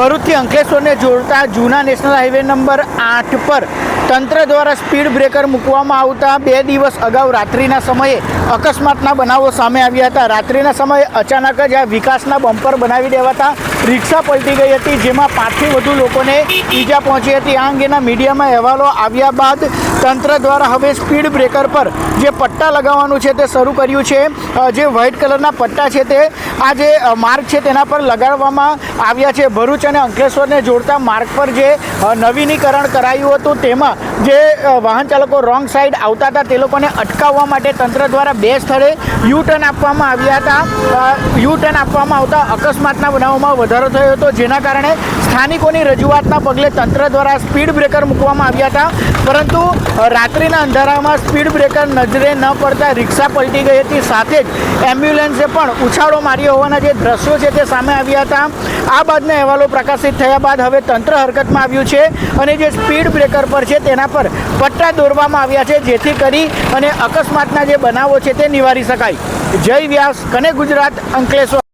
ભરૂચથી અંકલેશ્વરને જોડતા જૂના national highway number આઠ પર તંત્ર દ્વારા સ્પીડ બ્રેકર મૂકવામાં આવતા બે દિવસ અગાઉ રાત્રિના સમયે અકસ્માતના બનાવો સામે આવ્યા હતા. રાત્રિના સમયે અચાનક જ આ વિકાસના બમ્પર બનાવી દેવાતા રિક્ષા પલટી ગઈ હતી, જેમાં પાંચથી વધુ લોકોને ઈજા પહોંચી હતી. આ અંગેના મીડિયામાં અહેવાલો આવ્યા બાદ તંત્ર દ્વારા હવે સ્પીડ બ્રેકર પર જે પટ્ટા લગાવવાનું છે તે શરૂ કર્યું છે. જે વ્હાઇટ કલરના પટ્ટા છે તે આ જે માર્ગ છે તેના પર લગાડવામાં આવ્યા છે. ભરૂચ અને અંકલેશ્વરને જોડતા માર્ગ પર જે નવીનીકરણ કરાયું હતું, તેમાં જે વાહન ચાલકો રોંગ સાઈડ આવતા હતા, તે લોકોને અટકાવવા માટે તંત્ર દ્વારા બે સ્થળે યુ ટર્ન આપવામાં આવ્યા હતા. યુ ટર્ન આપવામાં આવતા અકસ્માતના બનાવોમાં વધારો થયો હતો, જેના કારણે સ્થાનિકોની રજૂઆતના પગલે તંત્ર દ્વારા સ્પીડ બ્રેકર મૂકવામાં આવ્યા હતા. પરંતુ રાત્રિના અંધારામાં સ્પીડ બ્રેકર નજરે ન પડતા રિક્ષા પલટી ગઈ હતી. સાથે જ એમ્બ્યુલન્સે પણ ઉછાળો માર્યો હોવાના જે દ્રશ્યો છે તે સામે આવ્યા હતા. આ બાદના અહેવાલો પ્રકાશિત થયા બાદ હવે તંત્ર હરકતમાં આવ્યું છે અને જે સ્પીડ બ્રેકર પર છે તેના પર પટ્ટા દોરવામાં આવ્યા છે, જેથી કરી અને અકસ્માતના જે બનાવો છે તે નિવારી શકાય. જય વ્યાસ, કને ગુજરાત, અંકલેશ્વર.